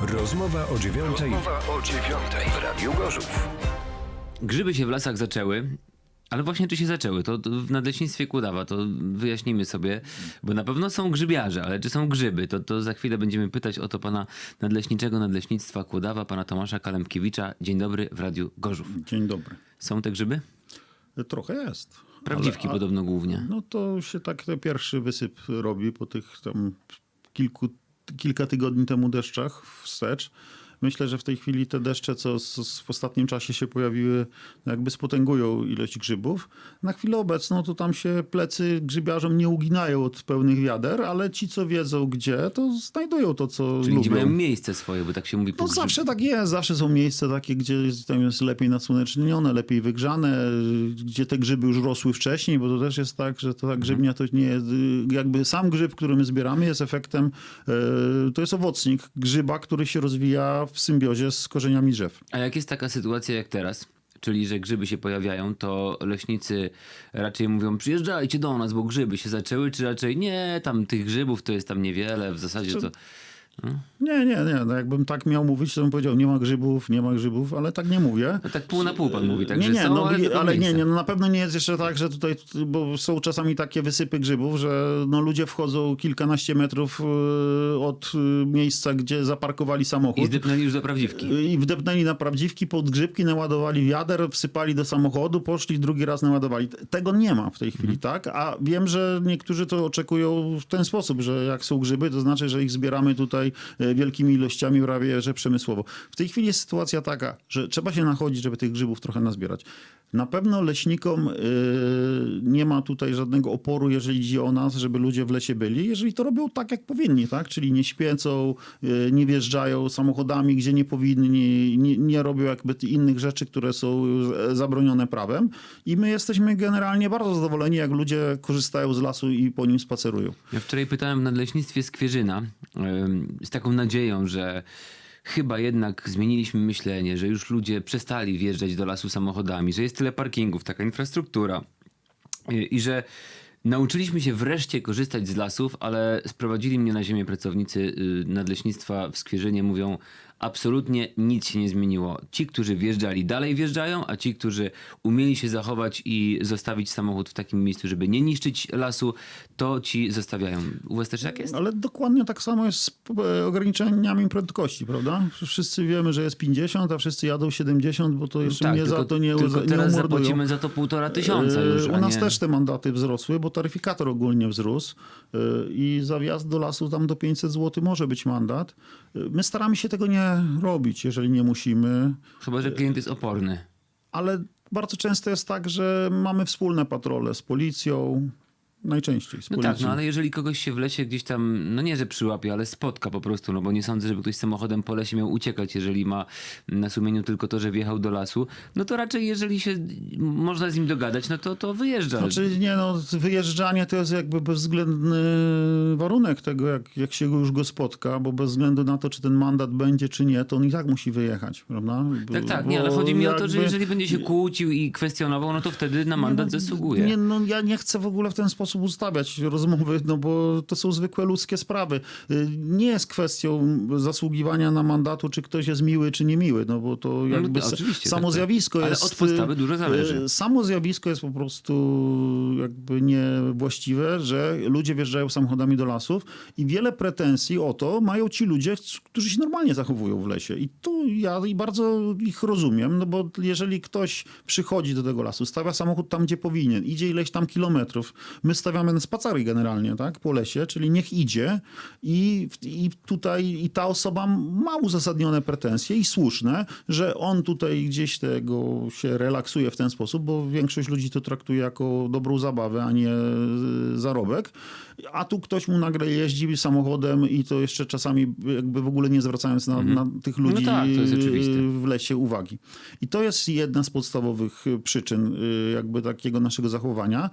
Rozmowa o dziewiątej Rozmowa o dziewiątej w Radiu Gorzów. Grzyby się w lasach zaczęły, ale właśnie czy się zaczęły? To w nadleśnictwie Kudawa, to wyjaśnimy sobie, bo na pewno są grzybiarze, ale czy są grzyby? To, to za chwilę będziemy pytać o to pana nadleśniczego Nadleśnictwa Kudawa, pana Tomasza Kalemkiewicza. Dzień dobry w Radiu Gorzów. Dzień dobry. Są te grzyby? Trochę jest. Prawdziwki Ale- a- podobno głównie. No to się tak ten pierwszy wysyp robi po tych tam kilku, kilka tygodni temu deszczach wstecz. Myślę, że w tej chwili te deszcze, co w ostatnim czasie się pojawiły, jakby spotęgują ilość grzybów. Na chwilę obecną to tam się plecy grzybiarzom nie uginają od pełnych wiader, ale ci, co wiedzą gdzie, to znajdują to, co Czyli lubią. mają miejsce swoje, bo tak się mówi No grzyb- zawsze tak jest, zawsze są miejsca takie, gdzie jest- tam jest lepiej nasłonecznione, lepiej wygrzane, gdzie te grzyby już rosły wcześniej, bo to też jest tak, że ta grzybnia to nie jest, jakby sam grzyb, który my zbieramy jest efektem, y, to jest owocnik grzyba, który się rozwija w symbiozie z korzeniami drzew. A jak jest taka sytuacja jak teraz? Czyli, że grzyby się pojawiają, to leśnicy raczej mówią, przyjeżdżajcie do nas, bo grzyby się zaczęły, czy raczej nie, tam tych grzybów to jest tam niewiele, w zasadzie to... Nie, nie, nie, no jakbym tak miał mówić, to bym powiedział, nie ma grzybów, nie ma grzybów, ale tak nie mówię. No tak pół na pół pan mówi, także nie, nie, są, no, ale, ale, nie, nie, no na pewno nie jest jeszcze tak, że tutaj, bo są czasami takie wysypy grzybów, że no ludzie wchodzą kilkanaście metrów y, od y, miejsca, gdzie zaparkowali I samochód. zdepnęli już do prawdziwki. I wdepnęli na prawdziwki, pod grzybki, naładowali wiader, wsypali do samochodu, poszli, drugi raz naładowali. Tego nie ma w tej chwili, tak? A wiem, że niektórzy to oczekują w ten sposób, że jak są grzyby, to znaczy, że ich zbieramy tutaj e, wielkimi ilościami, prawie że przemysłowo. W tej chwili jest sytuacja taka, że trzeba się nachodzić, żeby tych grzybów trochę nazbierać. Na pewno leśnikom e, nie ma tutaj żadnego oporu, jeżeli idzie o nas, żeby ludzie w lesie byli, jeżeli to robią tak, jak powinni, tak? Czyli nie śpięcą, e, nie wjeżdżają samochodami, gdzie nie powinni, nie, nie robią jakby innych rzeczy, które są e, zabronione prawem. I my jesteśmy generalnie bardzo zadowoleni, jak ludzie korzystają z lasu i po nim spacerują. Ja wczoraj pytałem w nadleśnictwie Skwierzyna em, z taką nadzieją, że chyba jednak zmieniliśmy myślenie, że już ludzie przestali wjeżdżać do lasu samochodami, że jest tyle parkingów, taka infrastruktura. I, i że nauczyliśmy się wreszcie korzystać z lasów, ale sprowadzili mnie na ziemię pracownicy y, nadleśnictwa w Skwierzynie, mówią absolutnie nic się nie zmieniło. Ci, którzy wjeżdżali dalej wjeżdżają, a ci, którzy umieli się zachować i zostawić samochód w takim miejscu, żeby nie niszczyć lasu, to ci zostawiają. U was też tak jest? Ale dokładnie tak samo jest z e, ograniczeniami prędkości, prawda? Wszyscy wiemy, że jest 50, a wszyscy jadą 70, bo to jeszcze mnie za to nie, Tak, tylko nie teraz umordują. zapłacimy za to półtora tysiąca już, E, a U nas nie... też te mandaty wzrosły, bo taryfikator ogólnie wzrósł e, i za wjazd do lasu tam do 500 zł może być mandat. My staramy się tego nie robić, jeżeli nie musimy, Chyba, że klient jest oporny. ale bardzo często jest tak, że mamy wspólne patrole z policją, najczęściej No tak, no ale jeżeli kogoś się w lesie gdzieś tam, no nie, że przyłapie, ale spotka po prostu, no bo nie sądzę, żeby ktoś samochodem po lesie miał uciekać, jeżeli ma na sumieniu tylko to, że wjechał do lasu, no to raczej jeżeli się można z nim dogadać, no to, to wyjeżdża. Znaczy nie no, wyjeżdżanie to jest jakby bezwzględny warunek tego, jak, jak się już go spotka, bo bez względu na to, czy ten mandat będzie, czy nie, to on i tak musi wyjechać, prawda? Bo- tak, tak, nie, ale chodzi mi o to, że jakby- jeżeli będzie się kłócił i kwestionował, no to wtedy na mandat zasługuje. Nie, no ja nie chcę w ogóle w ten sposób ustawiać rozmowy, no bo to są zwykłe ludzkie sprawy. Y, Nie jest kwestią zasługiwania na mandatu, czy ktoś jest miły, czy niemiły, no bo to jakby to s- oczywiście, samo tak, tak. zjawisko Ale jest... od podstawy dużo zależy. y, Samo zjawisko jest po prostu jakby niewłaściwe, że ludzie wjeżdżają samochodami do lasów i wiele pretensji o to mają ci ludzie, którzy się normalnie zachowują w lesie. I tu ja i bardzo ich rozumiem, no bo jeżeli ktoś przychodzi do tego lasu, stawia samochód tam, gdzie powinien, idzie ileś tam kilometrów, my stawiamy na spacery generalnie, tak, po lesie, czyli niech idzie i, i tutaj i ta osoba ma uzasadnione pretensje i słuszne, że on tutaj gdzieś tego się relaksuje w ten sposób, bo większość ludzi to traktuje jako dobrą zabawę, a nie e, zarobek. A tu ktoś mu nagle jeździ samochodem i to jeszcze czasami jakby w ogóle nie zwracając na, na tych ludzi tak, to jest oczywiste. w lesie uwagi. I to jest jedna z podstawowych y, przyczyn jakby takiego naszego zachowania.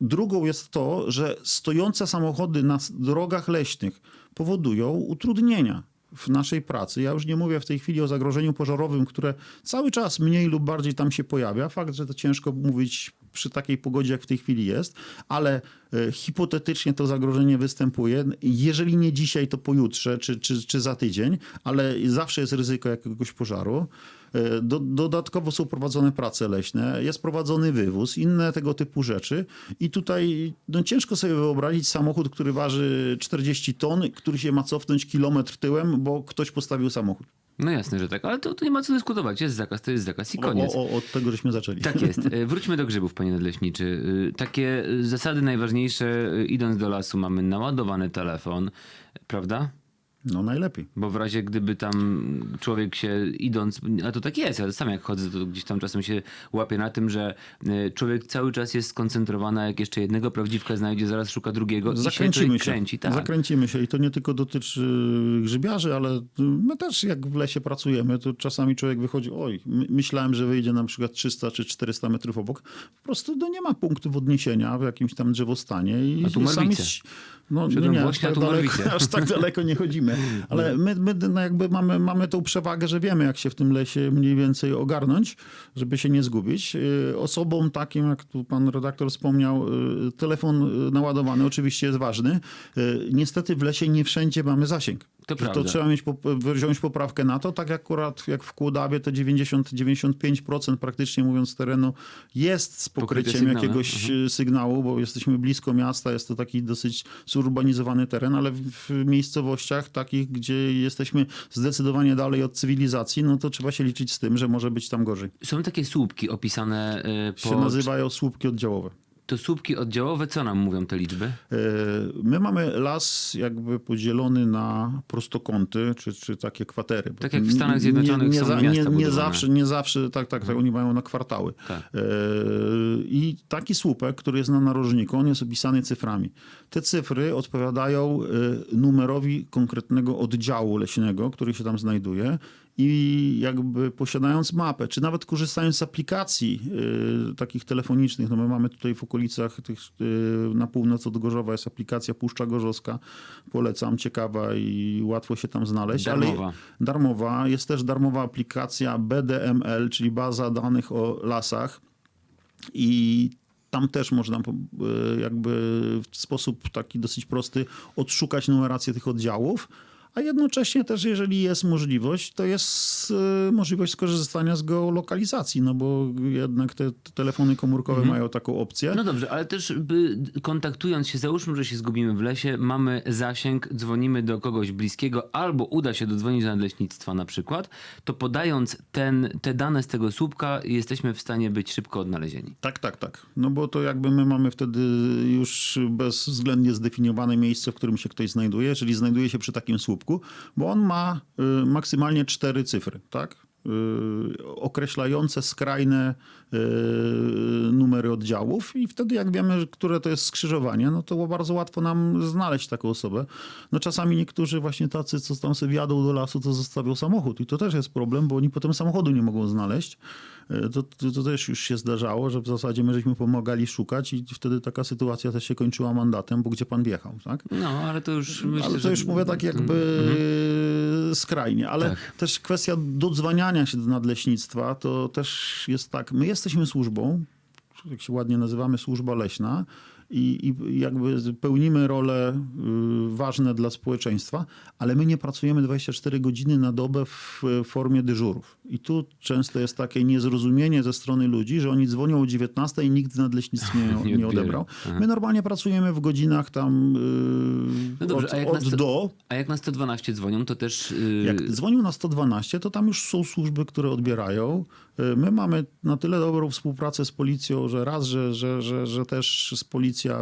Drugą jest to, że stojące samochody na drogach leśnych powodują utrudnienia w naszej pracy. Ja już nie mówię w tej chwili o zagrożeniu pożarowym, które cały czas mniej lub bardziej tam się pojawia. Fakt, że to ciężko mówić przy takiej pogodzie, jak w tej chwili jest, ale e, hipotetycznie to zagrożenie występuje. Jeżeli nie dzisiaj, to pojutrze czy, czy, czy za tydzień, ale zawsze jest ryzyko jakiegoś pożaru. E, Do, dodatkowo są prowadzone prace leśne, jest prowadzony wywóz, inne tego typu rzeczy. I tutaj no, ciężko sobie wyobrazić samochód, który waży 40 ton, który się ma cofnąć kilometr tyłem, bo ktoś postawił samochód. No jasne, że tak, ale to, to nie ma co dyskutować. Jest zakaz, to jest zakaz i koniec. O, o, od tego żeśmy zaczęli. Tak jest. E, Wróćmy do grzybów, panie nadleśniczy. Y, Takie zasady najważniejsze, idąc do lasu, mamy naładowany telefon, prawda? No najlepiej. Bo w razie gdyby tam człowiek się idąc, a to tak jest, ja sam jak chodzę, to gdzieś tam czasem się łapię na tym, że y, człowiek cały czas jest skoncentrowany, a jak jeszcze jednego prawdziwka znajdzie, zaraz szuka drugiego i się Zakręcimy się. kręci. Tak. Zakręcimy się i to nie tylko dotyczy grzybiarzy, ale my też jak w lesie pracujemy, to czasami człowiek wychodzi, oj, my- myślałem, że wyjdzie na przykład 300 czy 400 metrów obok. Po prostu no, nie ma punktu odniesienia w jakimś tam drzewostanie. I A tu sami No Szedłem nie, aż tak, daleko, aż tak daleko nie chodzimy. Ale my, my no jakby mamy, mamy tą przewagę, że wiemy, jak się w tym lesie mniej więcej ogarnąć, żeby się nie zgubić. Y, Osobom takim, jak tu pan redaktor wspomniał, y, telefon naładowany oczywiście jest ważny. Y, Niestety w lesie nie wszędzie mamy zasięg. To prawda. trzeba mieć, wziąć poprawkę na to, tak akurat jak w Kłodawie to 90-95% praktycznie mówiąc terenu jest z pokryciem jakiegoś y, sygnału, bo jesteśmy blisko miasta, jest to taki dosyć zurbanizowany teren, ale w, miejscowościach takich, gdzie jesteśmy zdecydowanie dalej od cywilizacji, no to trzeba się liczyć z tym, że może być tam gorzej. Są takie słupki opisane y, Się po... nazywają słupki oddziałowe. To słupki oddziałowe, co nam mówią te liczby? E, My mamy las jakby podzielony na prostokąty, czy, czy takie kwatery. Tak jak w Stanach Zjednoczonych nie, nie, są za- miasta nie, nie zawsze, nie zawsze, tak, tak, tak, oni mają na kwartały. Tak. E, I taki słupek, który jest na narożniku, on jest opisany cyframi. Te cyfry odpowiadają e, numerowi konkretnego oddziału leśnego, który się tam znajduje. I jakby posiadając mapę, czy nawet korzystając z aplikacji e, takich telefonicznych, no my mamy tutaj w okolicach tych, e, na północ od Gorzowa jest aplikacja Puszcza Gorzowska, polecam, ciekawa i łatwo się tam znaleźć. Darmowa. Ale darmowa. Jest też darmowa aplikacja BDML, czyli baza danych o lasach i tam też można e, jakby w sposób taki dosyć prosty odszukać numerację tych oddziałów. A jednocześnie też, jeżeli jest możliwość, to jest e, możliwość skorzystania z geolokalizacji, no bo jednak te te telefony komórkowe mają taką opcję. No dobrze, ale też by, kontaktując się, załóżmy, że się zgubimy w lesie, mamy zasięg, dzwonimy do kogoś bliskiego, albo uda się dodzwonić do nadleśnictwa na przykład, to podając ten, te dane z tego słupka, jesteśmy w stanie być szybko odnalezieni. Tak, tak, tak. No bo to jakby my mamy wtedy już bezwzględnie zdefiniowane miejsce, w którym się ktoś znajduje, czyli znajduje się przy takim słupku, bo on ma y, maksymalnie cztery cyfry, tak? Y, określające skrajne y, numery oddziałów i wtedy jak wiemy, że- które to jest skrzyżowanie, no to bardzo łatwo nam znaleźć taką osobę. No czasami niektórzy właśnie tacy, co tam sobie wjadą do lasu, to zostawią samochód i to też jest problem, bo oni potem samochodu nie mogą znaleźć. Y, To, to, to też już się zdarzało, że w zasadzie my żeśmy pomagali szukać i wtedy taka sytuacja też się kończyła mandatem, bo gdzie pan wjechał, tak? No, ale to już myślę, ale to że... już mówię tak jakby skrajnie, ale Tak. też kwestia dodzwaniania się do nadleśnictwa to też jest tak, my jesteśmy służbą, jak się ładnie nazywamy, służba leśna i, i jakby pełnimy role y, ważne dla społeczeństwa, ale my nie pracujemy 24 godziny na dobę w formie dyżurów. I tu często jest takie niezrozumienie ze strony ludzi, że oni dzwonią o 19 i nikt z nadleśnictwa nie, Nie odebrał. My normalnie pracujemy w godzinach tam y, No dobrze, od, a jak od nas to- do. A jak na 112 dzwonią, to też... Yy, Jak dzwonią na 112, to tam już są służby, które odbierają. Y, My mamy na tyle dobrą współpracę z policją, że raz, że, że, że, że też z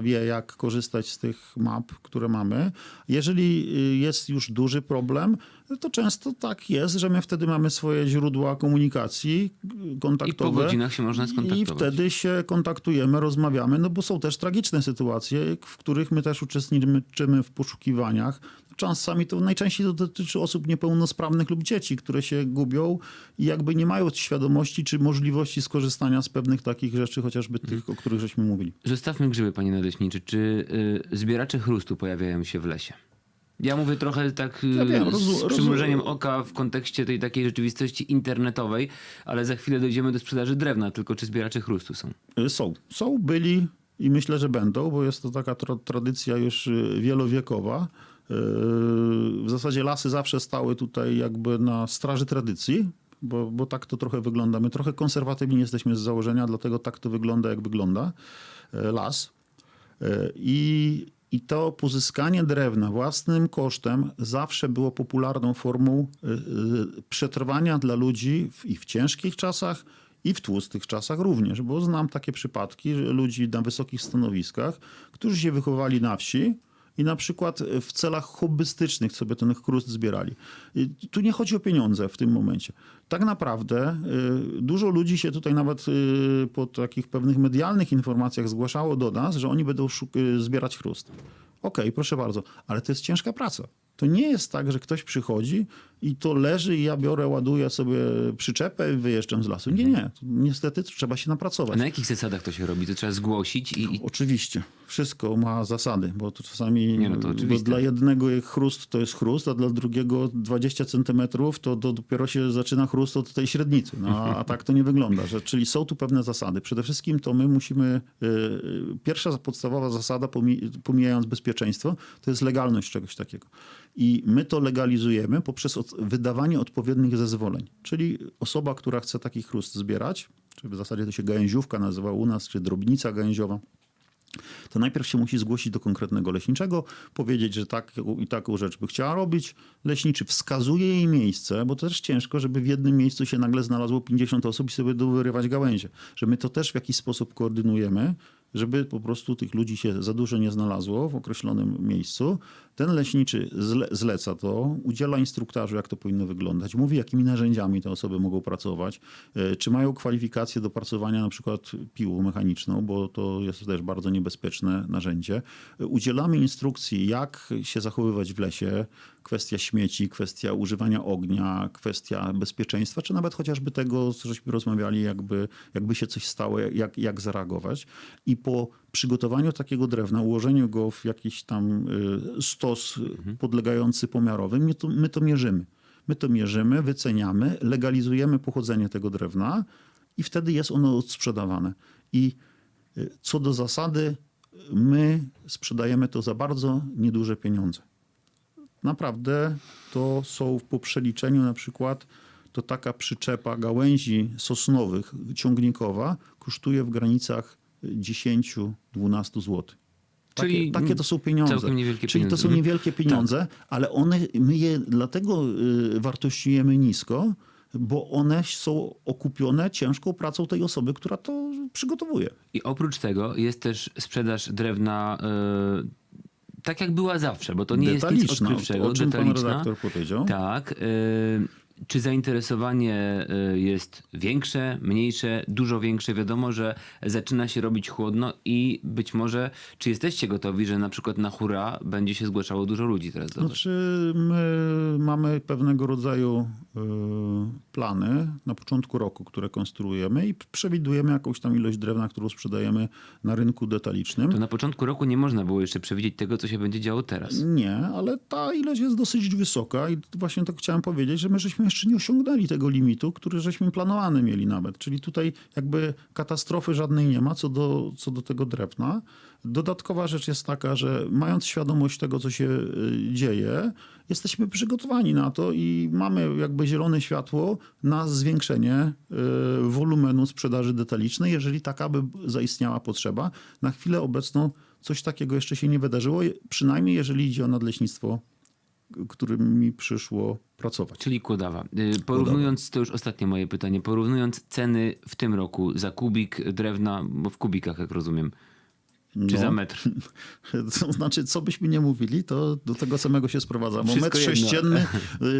wie, jak korzystać z tych map, które mamy. Jeżeli y, jest już duży problem, to często tak jest, że my wtedy mamy swoje źródła komunikacji y, kontaktowe. I po godzinach się można skontaktować. I wtedy się kontaktujemy, rozmawiamy, no bo są też tragiczne sytuacje, w których my też uczestniczymy w poszukiwaniach. Czasami to najczęściej to dotyczy osób niepełnosprawnych lub dzieci, które się gubią i jakby nie mają świadomości czy możliwości skorzystania z pewnych takich rzeczy, chociażby tych, o których żeśmy mówili. Zostawmy grzyby, panie nadleśniczy. Czy yy, zbieracze chrustu pojawiają się w lesie? Ja mówię trochę tak y, Ja wiem, z przymrużeniem oka w kontekście tej takiej rzeczywistości internetowej, ale za chwilę dojdziemy do sprzedaży drewna, tylko czy zbieracze chrustu są? Y, Są. Są, byli i myślę, że będą, bo jest to taka tra- tradycja już y, wielowiekowa. Y, W zasadzie lasy zawsze stały tutaj jakby na straży tradycji, bo, bo tak to trochę wygląda. My trochę konserwatywni jesteśmy z założenia, dlatego tak to wygląda, jak wygląda y, las. Y, I, I to pozyskanie drewna własnym kosztem zawsze było popularną formą przetrwania dla ludzi w, i w ciężkich czasach, i w tłustych czasach również, bo znam takie przypadki ludzi na wysokich stanowiskach, którzy się wychowali na wsi i na przykład w celach hobbystycznych sobie ten chrust zbierali. Tu nie chodzi o pieniądze w tym momencie. Tak naprawdę y, dużo ludzi się tutaj nawet y, po takich pewnych medialnych informacjach zgłaszało do nas, że oni będą zbierać chrust. Okej, proszę bardzo, ale to jest ciężka praca. To nie jest tak, że ktoś przychodzi i to leży i ja biorę, ładuję sobie przyczepę i wyjeżdżam z lasu. Nie, nie. To Niestety trzeba się A napracować. na jakich zasadach to się robi? To trzeba zgłosić i, i Oczywiście. Wszystko ma zasady, bo to czasami Nie, no to dla jednego chrust to jest chrust, a dla drugiego 20 centymetrów to, to dopiero się zaczyna chrust od tej średnicy. No, a, a tak to nie wygląda. Że, czyli są tu pewne zasady. Przede wszystkim to my musimy, y, y, pierwsza podstawowa zasada, pomi, pomijając bezpieczeństwo, to jest legalność czegoś takiego. I my to legalizujemy poprzez od, wydawanie odpowiednich zezwoleń. Czyli osoba, która chce taki chrust zbierać, czy w zasadzie to się gałęziówka nazywa u nas, czy drobnica gałęziowa, to najpierw się musi zgłosić do konkretnego leśniczego, powiedzieć, że tak i taką rzecz by chciała robić. Leśniczy wskazuje jej miejsce, bo to też ciężko, żeby w jednym miejscu się nagle znalazło 50 osób i sobie wyrywać gałęzie. Że my to też w jakiś sposób koordynujemy, żeby po prostu tych ludzi się za dużo nie znalazło w określonym miejscu. Ten leśniczy zle, zleca to, udziela instruktażu, jak to powinno wyglądać, mówi, jakimi narzędziami te osoby mogą pracować, e, czy mają kwalifikacje do pracowania na przykład piłą mechaniczną, bo to jest też bardzo niebezpieczne narzędzie. Udzielamy instrukcji, jak się zachowywać w lesie, kwestia śmieci, kwestia używania ognia, kwestia bezpieczeństwa, czy nawet chociażby tego, co żeśmy rozmawiali, jakby, jakby się coś stało, jak, jak zareagować. I po przygotowaniu takiego drewna, ułożeniu go w jakiś tam y, stos podlegający pomiarowym, my to, my to mierzymy. My to mierzymy, wyceniamy, legalizujemy pochodzenie tego drewna i wtedy jest ono odsprzedawane. I y, co do zasady, my sprzedajemy to za bardzo nieduże pieniądze. Naprawdę to są po przeliczeniu na przykład to taka przyczepa gałęzi sosnowych ciągnikowa kosztuje w granicach 10-12 zł. Takie, Czyli takie to są pieniądze. całkiem niewielkie Czyli pieniądze. to są Mhm. niewielkie pieniądze, ale one, my je dlatego y, wartościujemy nisko, bo one są okupione ciężką pracą tej osoby, która to przygotowuje. I oprócz tego jest też sprzedaż drewna e, tak jak była zawsze, bo to nie jest nic odkrywczego. o czym pan detaliczna. redaktor powiedział. Tak. e, czy zainteresowanie e, jest większe, mniejsze, dużo większe? Wiadomo, że zaczyna się robić chłodno i być może, czy jesteście gotowi, że na przykład na hura będzie się zgłaszało dużo ludzi teraz do? Znaczy, my mamy pewnego rodzaju y, plany na początku roku, które konstruujemy i przewidujemy jakąś tam ilość drewna, którą sprzedajemy na rynku detalicznym. To na początku roku nie można było jeszcze przewidzieć tego, co się będzie działo teraz. Nie, ale ta ilość jest dosyć wysoka i właśnie to chciałem powiedzieć, że my żeśmy jeszcze nie osiągnęli tego limitu, który żeśmy planowany mieli nawet. Czyli tutaj jakby katastrofy żadnej nie ma co do, co do tego drewna. Dodatkowa rzecz jest taka, że mając świadomość tego, co się y, dzieje, jesteśmy przygotowani na to i mamy jakby zielone światło na zwiększenie y, wolumenu sprzedaży detalicznej, jeżeli taka by zaistniała potrzeba. Na chwilę obecną coś takiego jeszcze się nie wydarzyło, przynajmniej jeżeli idzie o nadleśnictwo, którym mi przyszło pracować. Czyli Kłodawa. Y, Porównując, to już ostatnie moje pytanie, porównując ceny w tym roku za kubik drewna, bo w kubikach, jak rozumiem, czy No. za metr. To znaczy, co byśmy nie mówili, to do tego samego się sprowadza. Bo metr sześcienny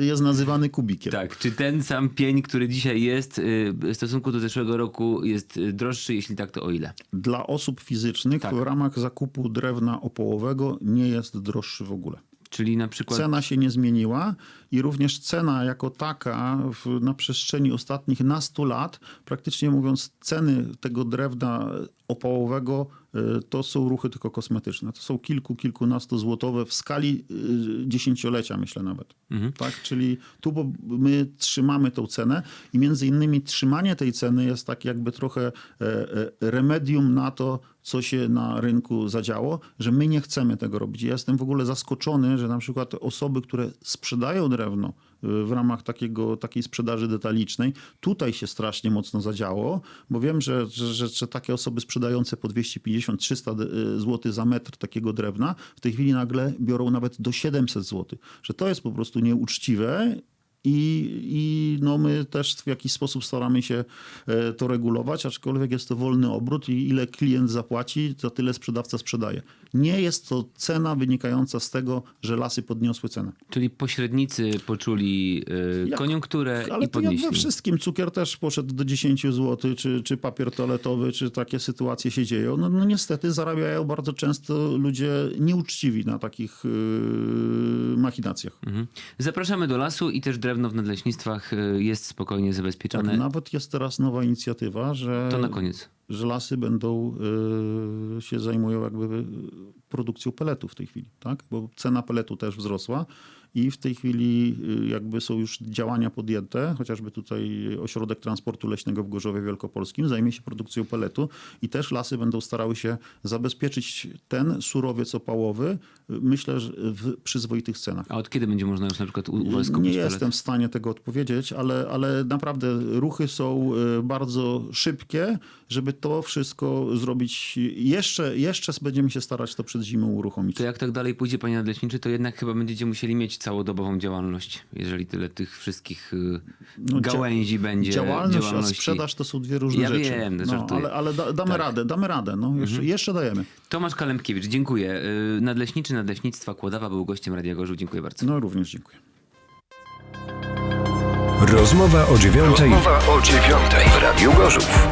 y, jest nazywany kubikiem. Tak, czy ten sam pień, który dzisiaj jest, y, w stosunku do zeszłego roku jest droższy, jeśli tak, to o ile? Dla osób fizycznych Tak. w ramach zakupu drewna opołowego nie jest droższy w ogóle. Czyli na przykład... Cena się nie zmieniła i również cena jako taka w, na przestrzeni ostatnich nastu lat, praktycznie mówiąc, ceny tego drewna opałowego to są ruchy tylko kosmetyczne. To są kilku, kilkunastu złotowe w skali y, dziesięciolecia, myślę nawet. Tak? Czyli tu bo my trzymamy tą cenę i między innymi trzymanie tej ceny jest tak jakby trochę e, e, remedium na to, co się na rynku zadziało, że my nie chcemy tego robić. Ja jestem w ogóle zaskoczony, że na przykład osoby, które sprzedają drewno y, w ramach takiego, takiej sprzedaży detalicznej, tutaj się strasznie mocno zadziało, bo wiem, że, że, że, takie osoby sprzedające po 250-300 zł za metr takiego drewna w tej chwili nagle biorą nawet do 700 zł. Że to jest po prostu nieuczciwe i, I no my też w jakiś sposób staramy się e, to regulować, aczkolwiek jest to wolny obrót i ile klient zapłaci, to tyle sprzedawca sprzedaje. Nie jest to cena wynikająca z tego, że lasy podniosły cenę. Czyli pośrednicy poczuli y, Jak- koniunkturę Ale i podnieśli. we wszystkim. Cukier też poszedł do 10 zł, czy, czy papier toaletowy, czy takie sytuacje się dzieją. No, no niestety zarabiają bardzo często ludzie nieuczciwi na takich yy, machinacjach. Mhm. Zapraszamy do lasu i też drewno w nadleśnictwach y, jest spokojnie zabezpieczone. Tak, nawet jest teraz nowa inicjatywa, że To na koniec. Że lasy będą y, się zajmują jakby produkcją peletu w tej chwili, tak? Bo cena peletu też wzrosła i w tej chwili y, jakby są już działania podjęte, chociażby tutaj Ośrodek Transportu Leśnego w Gorzowie Wielkopolskim zajmie się produkcją peletu i też lasy będą starały się zabezpieczyć ten surowiec opałowy, y, myślę, że w przyzwoitych cenach. A od kiedy będzie można już na przykład u, u was Nie kupić jestem pelet? w stanie tego odpowiedzieć, ale, ale naprawdę ruchy są bardzo szybkie, żeby to wszystko zrobić. Jeszcze, jeszcze będziemy się starać to przed zimą uruchomić. To jak tak dalej pójdzie, panie nadleśniczy, to jednak chyba będziecie musieli mieć całodobową działalność, jeżeli tyle tych wszystkich y, No, dzia- gałęzi będzie Działalność, a sprzedaż to są dwie różne Ja rzeczy. wiem, no, żartuję. ale ale da, damy Tak. Mhm. radę, damy radę. No, jeszcze, jeszcze dajemy. Tomasz Kalempkiewicz, dziękuję. Y, Nadleśniczy Nadleśnictwa Kłodawa był gościem Radia Gorzów. Dziękuję bardzo. No również dziękuję. Rozmowa o dziewiątej w Radiu Gorzów.